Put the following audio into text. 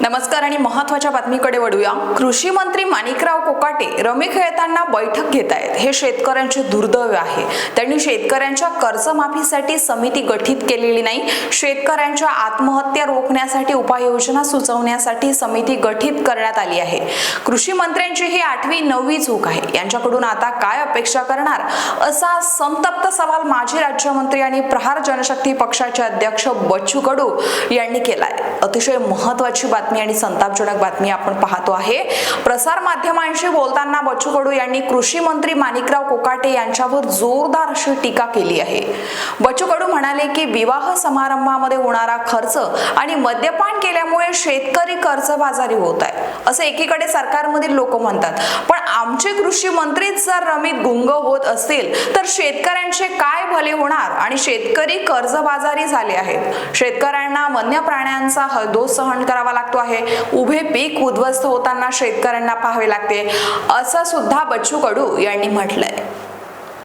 नमस्कार आणि महत्त्वाच्या बातमीकडे वळूया. कृषी मंत्री माणिकराव कोकाटे रमी खेळताना बैठक घेत आहेत हे शेतकऱ्यांचे दुर्दैव आहे. त्यांनी शेतकऱ्यांच्या कर्जमाफीसाठी समिती गठीत केलेली नाही. शेतकऱ्यांच्या आत्महत्या रोखण्यासाठी उपाययोजना सुचवण्यासाठी समिती गठीत करण्यात आली आहे. कृषी मंत्र्यांची ही आठवी नववी चूक आहे. यांच्याकडून आता काय अपेक्षा करणार? असा संतप्त सवाल माजी राज्यमंत्री आणि प्रहार जनशक्ती पक्षाचे अध्यक्ष बच्चू कडू यांनी केलाय. अतिशय महत्वाची बातमी आणि संतापजनक बातमी आपण पाहतो आहे. प्रसार माध्यमांशी बोलताना बच्चू कडू यांनी कृषी मंत्री माणिकराव कोकाटे यांच्यावर जोरदार अशी टीका केली आहे. बच्चू कडू म्हणाले की विवाह समारंभामध्ये होणारा खर्च आणि मद्यपान केल्यामुळे शेतकरी कर्जबाजारी होत आहे. असं एकीकडे सरकारमधील लोक म्हणतात. पण आमचे कृषी मंत्रीच जर रमीत गुंग होत असतील तर शेतकऱ्यांचे काय भले होणार आणि शेतकरी कर्जबाजारी झाले आहेत? शेतकऱ्यांना वन्य प्राण्यांचा हदोस सहन करावा लागतो आहे. उभे पीक उद्ध्वस्त होताना शेतकऱ्यांना पाहावे लागते. असं सुद्धा बच्चू कडू यांनी म्हटलंय.